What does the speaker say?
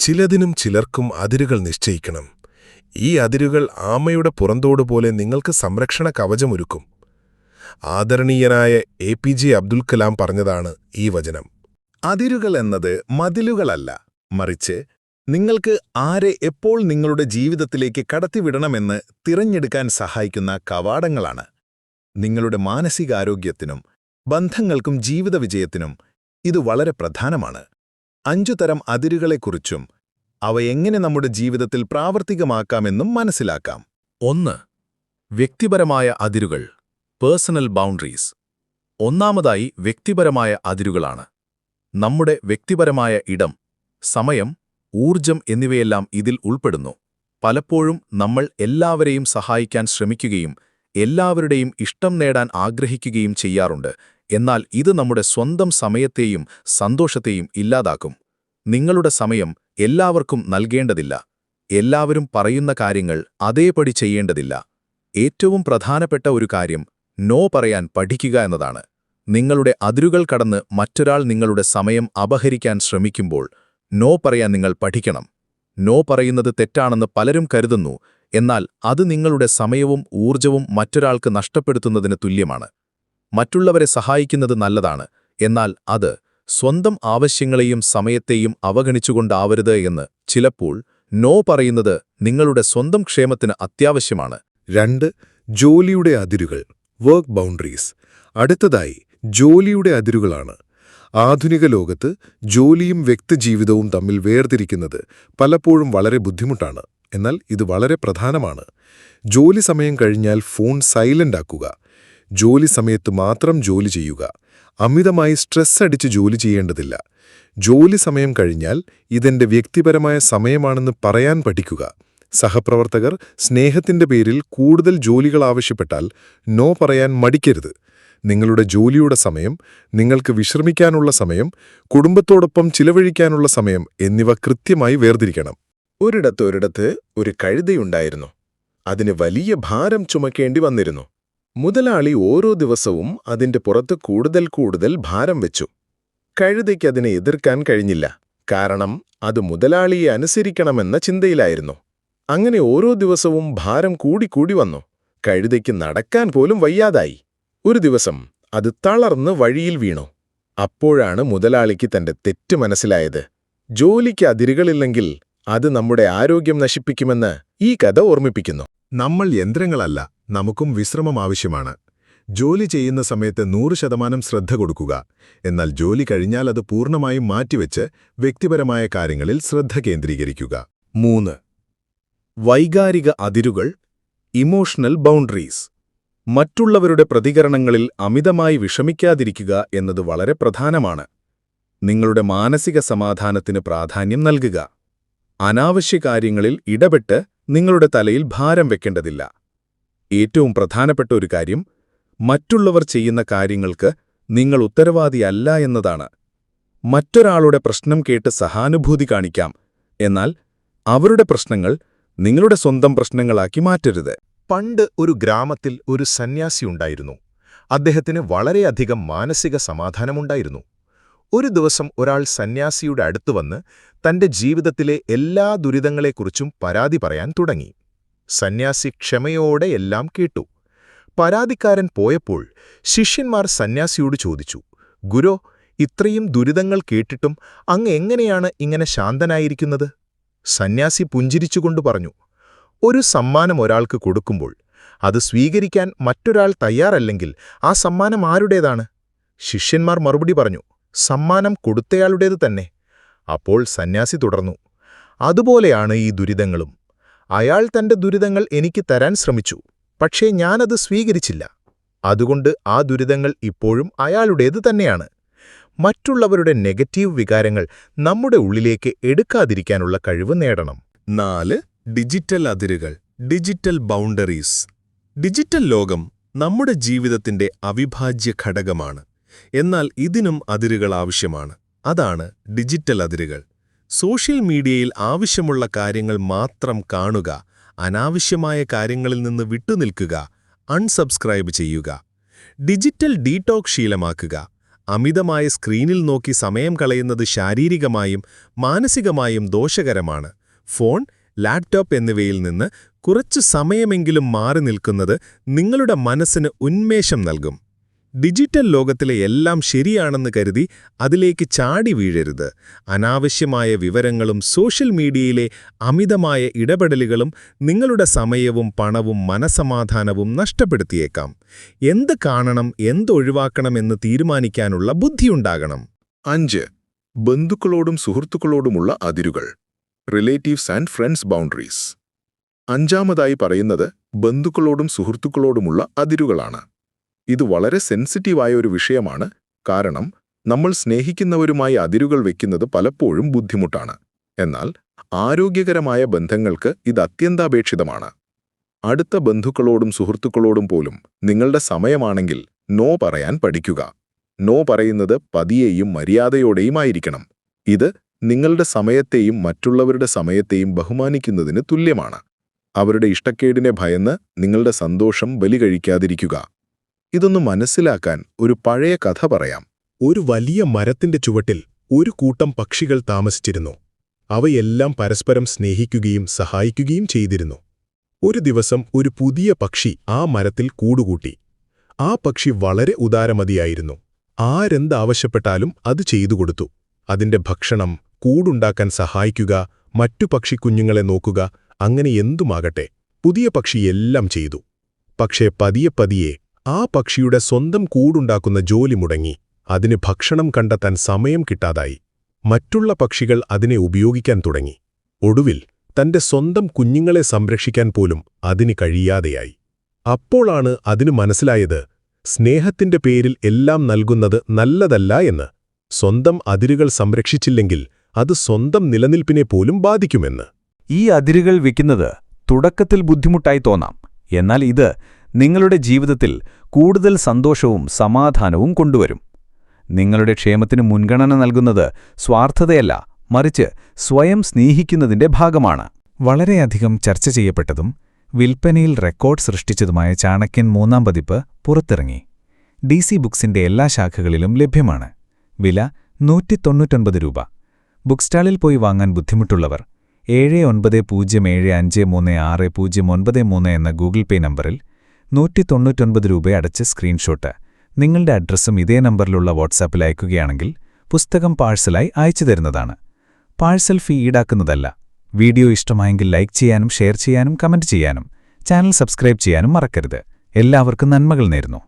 ചിലതിനും ചിലർക്കും അതിരുകൾ നിശ്ചയിക്കണം. ഈ അതിരുകൾ ആമയുടെ പുറന്തോട് പോലെ നിങ്ങൾക്ക് സംരക്ഷണ കവചമൊരുക്കും. ആദരണീയനായ A P J Abdul Kalam പറഞ്ഞതാണ് ഈ വചനം. അതിരുകൾ എന്നത് മതിലുകളല്ല. മറിച്ച് നിങ്ങൾക്ക് ആരെ എപ്പോൾ നിങ്ങളുടെ ജീവിതത്തിലേക്ക് കടത്തിവിടണമെന്ന് തിരഞ്ഞെടുക്കാൻ സഹായിക്കുന്ന കവാടങ്ങളാണ്. നിങ്ങളുടെ മാനസികാരോഗ്യത്തിനും ബന്ധങ്ങൾക്കും ജീവിത വിജയത്തിനും ഇത് വളരെ പ്രധാനമാണ്. അഞ്ചു തരം അതിരുകളെക്കുറിച്ചും അവ എങ്ങനെ നമ്മുടെ ജീവിതത്തിൽ പ്രാവർത്തികമാക്കാമെന്നും മനസ്സിലാക്കാം. ഒന്ന് വ്യക്തിപരമായ അതിരുകൾ പേഴ്സണൽ ബൗണ്ടറീസ് ഒന്നാമതായി വ്യക്തിപരമായ അതിരുകളാണ്. നമ്മുടെ വ്യക്തിപരമായ ഇടം സമയം ഊർജം എന്നിവയെല്ലാം ഇതിൽ ഉൾപ്പെടുന്നു. പലപ്പോഴും നമ്മൾ എല്ലാവരെയും സഹായിക്കാൻ ശ്രമിക്കുകയും എല്ലാവരുടെയും ഇഷ്ടം നേടാൻ ആഗ്രഹിക്കുകയും ചെയ്യാറുണ്ട്. എന്നാൽ ഇത് നമ്മുടെ സ്വന്തം സമയത്തെയും സന്തോഷത്തെയും ഇല്ലാതാക്കും. നിങ്ങളുടെ സമയം എല്ലാവർക്കും നൽകേണ്ടതില്ല. എല്ലാവരും പറയുന്ന കാര്യങ്ങൾ അതേപടി ചെയ്യേണ്ടതില്ല. ഏറ്റവും പ്രധാനപ്പെട്ട ഒരു കാര്യം നോ പറയാൻ പഠിക്കുക എന്നതാണ്. നിങ്ങളുടെ അതിരുകൾ കടന്ന് മറ്റൊരാൾ നിങ്ങളുടെ സമയം അപഹരിക്കാൻ ശ്രമിക്കുമ്പോൾ നോ പറയാൻ നിങ്ങൾ പഠിക്കണം. നോ പറയുന്നത് തെറ്റാണെന്ന് പലരും കരുതുന്നു എന്നാൽ അത് നിങ്ങളുടെ സമയവും ഊർജവും മറ്റൊരാൾക്ക് നഷ്ടപ്പെടുത്തുന്നതിന് തുല്യമാണ്. മറ്റുള്ളവരെ സഹായിക്കുന്നത് നല്ലതാണ്. എന്നാൽ അത് സ്വന്തം ആവശ്യങ്ങളെയും സമയത്തെയും അവഗണിച്ചുകൊണ്ടാവരുത് എന്ന് ചിലപ്പോൾ നോ പറയുന്നത് നിങ്ങളുടെ സ്വന്തം ക്ഷേമത്തിന് അത്യാവശ്യമാണ്. രണ്ട് ജോലിയുടെ അതിരുകൾ വർക്ക് ബൗണ്ടറീസ് അടുത്തതായി ജോലിയുടെ അതിരുകളാണ്. ആധുനിക ലോകത്ത് ജോലിയും വ്യക്തിജീവിതവും തമ്മിൽ വേർതിരിക്കുന്നത് പലപ്പോഴും വളരെ ബുദ്ധിമുട്ടാണ്. എന്നാൽ ഇത് വളരെ പ്രധാനമാണ്. ജോലി സമയം കഴിഞ്ഞാൽ ഫോൺ സൈലന്റ് ആക്കുക. ജോലി സമയത്ത് മാത്രം ജോലി ചെയ്യുക. അമിതമായി സ്ട്രെസ് അടിച്ച് ജോലി ചെയ്യേണ്ടതില്ല. ജോലി സമയം കഴിഞ്ഞാൽ ഇതെന്റെ വ്യക്തിപരമായ സമയമാണെന്ന് പറയാൻ പഠിക്കുക. സഹപ്രവർത്തകർ സ്നേഹത്തിന്റെ പേരിൽ കൂടുതൽ ജോലികൾ ആവശ്യപ്പെട്ടാൽ നോ പറയാൻ മടിക്കരുത്. നിങ്ങളുടെ ജോലിയുടെ സമയം നിങ്ങൾക്ക് വിശ്രമിക്കാനുള്ള സമയം കുടുംബത്തോടൊപ്പം ചിലവഴിക്കാനുള്ള സമയം എന്നിവ കൃത്യമായി വേർതിരിക്കണം. ഒരിടത്ത് ഒരിടത്ത് ഒരു കഴുതയുണ്ടായിരുന്നു. അതിന് വലിയ ഭാരം ചുമക്കേണ്ടി വന്നിരുന്നു. മുതലാളി ഓരോ ദിവസവും അതിന്റെ പുറത്ത് കൂടുതൽ കൂടുതൽ ഭാരം വെച്ചു. കഴുതയ്ക്ക് അതിനെ എതിർക്കാൻ കഴിഞ്ഞില്ല. കാരണം അത് മുതലാളിയെ അനുസരിക്കണമെന്ന ചിന്തയിലായിരുന്നു. അങ്ങനെ ഓരോ ദിവസവും ഭാരം കൂടിക്കൂടി വന്നു. കഴുതയ്ക്ക് നടക്കാൻ പോലും വയ്യാതായി. ഒരു ദിവസം അത് തളർന്ന് വഴിയിൽ വീണു. അപ്പോഴാണ് മുതലാളിക്ക് തന്റെ തെറ്റ് മനസ്സിലായത്. ജോലിക്ക് അതിരുകളില്ലെങ്കിൽ അത് നമ്മുടെ ആരോഗ്യം നശിപ്പിക്കുമെന്ന് ഈ കഥ ഓർമ്മിപ്പിക്കുന്നു. നമ്മൾ യന്ത്രങ്ങളല്ല നമുക്കും വിശ്രമം ആവശ്യമാണ്. ജോലി ചെയ്യുന്ന സമയത്ത് നൂറ് ശതമാനം ശ്രദ്ധ കൊടുക്കുക. എന്നാൽ ജോലി കഴിഞ്ഞാൽ അത് പൂർണമായും മാറ്റിവെച്ച് വ്യക്തിപരമായ കാര്യങ്ങളിൽ ശ്രദ്ധ കേന്ദ്രീകരിക്കുക. മൂന്ന്. വൈകാരിക അതിരുകൾ ഇമോഷണൽ ബൗണ്ടറീസ്. മറ്റുള്ളവരുടെ പ്രതികരണങ്ങളിൽ അമിതമായി വിഷമിക്കാതിരിക്കുക എന്നത് വളരെ പ്രധാനമാണ്. നിങ്ങളുടെ മാനസിക സമാധാനത്തിന് പ്രാധാന്യം നൽകുക. അനാവശ്യ കാര്യങ്ങളിൽ ഇടപെട്ട് നിങ്ങളുടെ തലയിൽ ഭാരം വെക്കേണ്ടതില്ല. ഏറ്റവും പ്രധാനപ്പെട്ട ഒരു കാര്യം മറ്റുള്ളവർ ചെയ്യുന്ന കാര്യങ്ങൾക്ക് നിങ്ങൾ ഉത്തരവാദിയല്ല എന്നതാണ്. മറ്റൊരാളുടെ പ്രശ്നം കേട്ട് സഹാനുഭൂതി കാണിക്കാം. എന്നാൽ അവരുടെ പ്രശ്നങ്ങൾ നിങ്ങളുടെ സ്വന്തം പ്രശ്നങ്ങളാക്കി മാറ്റരുത്. പണ്ട് ഒരു ഗ്രാമത്തിൽ ഒരു സന്യാസിയുണ്ടായിരുന്നു അദ്ദേഹത്തിന് വളരെയധികം മാനസിക സമാധാനമുണ്ടായിരുന്നു. ഒരു ദിവസം ഒരാൾ സന്യാസിയുടെ അടുത്തു വന്ന് തന്റെ ജീവിതത്തിലെ എല്ലാ ദുരിതങ്ങളെക്കുറിച്ചും പരാതി പറയാൻ തുടങ്ങി. സന്യാസി ക്ഷമയോടെ എല്ലാം കേട്ടു. പരാതിക്കാരൻ പോയപ്പോൾ ശിഷ്യന്മാർ സന്യാസിയോട് ചോദിച്ചു ഗുരോ ഇത്രയും ദുരിതങ്ങൾ കേട്ടിട്ടും അങ്ങ് എങ്ങനെയാണ് ഇങ്ങനെ ശാന്തനായിരിക്കുന്നത്? സന്യാസി പുഞ്ചിരിച്ചുകൊണ്ട് പറഞ്ഞു ഒരു സമ്മാനം ഒരാൾക്ക് കൊടുക്കുമ്പോൾ അത് സ്വീകരിക്കാൻ മറ്റൊരാൾ തയ്യാറല്ലെങ്കിൽ ആ സമ്മാനം ആരുടേതാണ്? ശിഷ്യന്മാർ മറുപടി പറഞ്ഞു സമ്മാനം കൊടുത്തയാളുടേത് തന്നെ. അപ്പോൾ സന്യാസി തുടർന്നു അതുപോലെയാണ് ഈ ദുരിതങ്ങളും. അയാൾ തന്റെ ദുരിതങ്ങൾ എനിക്ക് തരാൻ ശ്രമിച്ചു പക്ഷേ ഞാനത് സ്വീകരിച്ചില്ല. അതുകൊണ്ട് ആ ദുരിതങ്ങൾ ഇപ്പോഴും അയാളുടേത് തന്നെയാണ്. മറ്റുള്ളവരുടെ നെഗറ്റീവ് വികാരങ്ങൾ നമ്മുടെ ഉള്ളിലേക്ക് എടുക്കാതിരിക്കാനുള്ള കഴിവ് നേടണം. നാല് ഡിജിറ്റൽ അതിരുകൾ ഡിജിറ്റൽ ബൗണ്ടറീസ്. ഡിജിറ്റൽ ലോകം നമ്മുടെ ജീവിതത്തിന്റെ അവിഭാജ്യ ഘടകമാണ്. എന്നാൽ ഇതിനും അതിരുകൾ ആവശ്യമാണ്. അതാണ് ഡിജിറ്റൽ അതിരുകൾ. സോഷ്യൽ മീഡിയയിൽ ആവശ്യമുള്ള കാര്യങ്ങൾ മാത്രം കാണുക അനാവശ്യമായ കാര്യങ്ങളിൽ നിന്ന് വിട്ടുനിൽക്കുക അൺസബ്സ്ക്രൈബ് ചെയ്യുക ഡിജിറ്റൽ ഡീടോക് ശീലമാക്കുക അമിതമായ സ്ക്രീനിൽ നോക്കി സമയം കളയുന്നത് ശാരീരികമായും മാനസികമായും ദോഷകരമാണ്. ഫോൺ ലാപ്ടോപ്പ് എന്നിവയിൽ നിന്ന് കുറച്ചു സമയമെങ്കിലും മാറി നിൽക്കുന്നത് നിങ്ങളുടെ മനസ്സിന് ഉന്മേഷം നൽകും. ഡിജിറ്റൽ ലോകത്തിലെ എല്ലാം ശരിയാണെന്ന് കരുതി അതിലേക്ക് ചാടി വീഴരുത്. അനാവശ്യമായ വിവരങ്ങളും സോഷ്യൽ മീഡിയയിലെ അമിതമായ ഇടപെടലുകളും നിങ്ങളുടെ സമയവും പണവും മനസമാധാനവും നഷ്ടപ്പെടുത്തിയേക്കാം. എന്ത് കാണണം എന്തൊഴിവാക്കണമെന്ന് തീരുമാനിക്കാനുള്ള ബുദ്ധിയുണ്ടാകണം. അഞ്ച്. ബന്ധുക്കളോടും സുഹൃത്തുക്കളോടുമുള്ള അതിരുകൾ. Relatives and friends boundaries. അഞ്ചാമതായി പറയുന്നത് ബന്ധുക്കളോടും സുഹൃത്തുക്കളോടുമുള്ള അതിരുകളാണ്. ഇത് വളരെ സെൻസിറ്റീവായ ഒരു വിഷയമാണ്. കാരണം നമ്മൾ സ്നേഹിക്കുന്നവരുമായി അതിരുകൾ വെക്കുന്നത് പലപ്പോഴും ബുദ്ധിമുട്ടാണ്. എന്നാൽ ആരോഗ്യകരമായ ബന്ധങ്ങൾക്ക് ഇത് അത്യന്താപേക്ഷിതമാണ്. അടുത്ത ബന്ധുക്കളോടും സുഹൃത്തുക്കളോടും പോലും നിങ്ങളുടെ സമയമാണെങ്കിൽ നോ പറയാൻ പഠിക്കുക. നോ പറയുന്നത് പതിയെയും മര്യാദയോടെയും ആയിരിക്കണം. ഇത് നിങ്ങളുടെ സമയത്തെയും മറ്റുള്ളവരുടെ സമയത്തെയും ബഹുമാനിക്കുന്നതിന് തുല്യമാണ്. അവരുടെ ഇഷ്ടക്കേടിനെ ഭയന്ന് നിങ്ങളുടെ സന്തോഷം ബലികഴിക്കാതിരിക്കുക. ഇതൊന്ന് മനസ്സിലാക്കാൻ ഒരു പഴയ കഥ പറയാം. ഒരു വലിയ മരത്തിന്റെ ചുവട്ടിൽ ഒരു കൂട്ടം പക്ഷികൾ താമസിച്ചിരുന്നു. അവയെല്ലാം പരസ്പരം സ്നേഹിക്കുകയും സഹായിക്കുകയും ചെയ്തിരുന്നു. ഒരു ദിവസം ഒരു പുതിയ പക്ഷി ആ മരത്തിൽ കൂടുകൂട്ടി. ആ പക്ഷി വളരെ ഉദാരമതിയായിരുന്നു. ആരെന്താവശ്യപ്പെട്ടാലും അത് ചെയ്തു കൊടുത്തു. അതിന്റെ ഭക്ഷണം കൂടുണ്ടാക്കാൻ സഹായിക്കുക മറ്റു പക്ഷിക്കുഞ്ഞുങ്ങളെ നോക്കുക അങ്ങനെ എന്തുമാകട്ടെ. പുതിയ പക്ഷി എല്ലാം ചെയ്തു. പക്ഷേ പതിയെ പതിയെ ആ പക്ഷിയുടെ സ്വന്തം കൂടുണ്ടാക്കുന്ന ജോലി മുടങ്ങി. അതിന് ഭക്ഷണം കണ്ടെത്താൻ സമയം കിട്ടാതായി. മറ്റുള്ള പക്ഷികൾ അതിനെ ഉപയോഗിക്കാൻ തുടങ്ങി. ഒടുവിൽ തന്റെ സ്വന്തം കുഞ്ഞുങ്ങളെ സംരക്ഷിക്കാൻ പോലും അതിന് കഴിയാതെയായി. അപ്പോളാണ് അതിന് മനസ്സിലായത് സ്നേഹത്തിന്റെ പേരിൽ എല്ലാം നൽകുന്നത് നല്ലതല്ല എന്ന്. സ്വന്തം അതിരുകൾ സംരക്ഷിച്ചില്ലെങ്കിൽ അത് സ്വന്തം നിലനിൽപ്പിനെ പോലും ബാധിക്കുമെന്ന്. ഈ അതിരുകൾ വിൽക്കുന്നത് തുടക്കത്തിൽ ബുദ്ധിമുട്ടായി തോന്നാം. എന്നാൽ ഇത് നിങ്ങളുടെ ജീവിതത്തിൽ കൂടുതൽ സന്തോഷവും സമാധാനവും കൊണ്ടുവരും. നിങ്ങളുടെ ക്ഷേമത്തിന് മുൻഗണന നൽകുന്നത് സ്വാർത്ഥതയല്ല മറിച്ച് സ്വയം സ്നേഹിക്കുന്നതിന്റെ ഭാഗമാണ്. വളരെയധികം ചർച്ച ചെയ്യപ്പെട്ടതും വിൽപ്പനയിൽ റെക്കോർഡ് സൃഷ്ടിച്ചതുമായ ചാണക്യൻ മൂന്നാം പതിപ്പ് പുറത്തിറങ്ങി. ഡി സി ബുക്സിന്റെ എല്ലാ ശാഖകളിലും ലഭ്യമാണ്. വില നൂറ്റി തൊണ്ണൂറ്റൊൻപത് രൂപ ബുക്സ്റ്റാളിൽ പോയി വാങ്ങാൻ ബുദ്ധിമുട്ടുള്ളവർ ഏഴ് ഒൻപത് പൂജ്യം ഏഴ് അഞ്ച് മൂന്ന് ആറ് പൂജ്യം ഒൻപത് മൂന്ന് എന്ന ഗൂഗിൾ പേ നമ്പറിൽ നൂറ്റി തൊണ്ണൂറ്റൊൻപത് രൂപ അടച്ച് സ്ക്രീൻഷോട്ട്. നിങ്ങളുടെ അഡ്രസ്സും ഇതേ നമ്പറിലുള്ള വാട്സാപ്പിൽ അയക്കുകയാണെങ്കിൽ പുസ്തകം പാഴ്സലായി അയച്ചു തരുന്നതാണ്. പാഴ്സൽ ഫീ ഈടാക്കുന്നതല്ല. വീഡിയോ ഇഷ്ടമായെങ്കിൽ ലൈക്ക് ചെയ്യാനും ഷെയർ ചെയ്യാനും കമന്റ് ചെയ്യാനും ചാനൽ സബ്സ്ക്രൈബ് ചെയ്യാനും മറക്കരുത്. എല്ലാവർക്കും നന്മകൾ നേരുന്നു.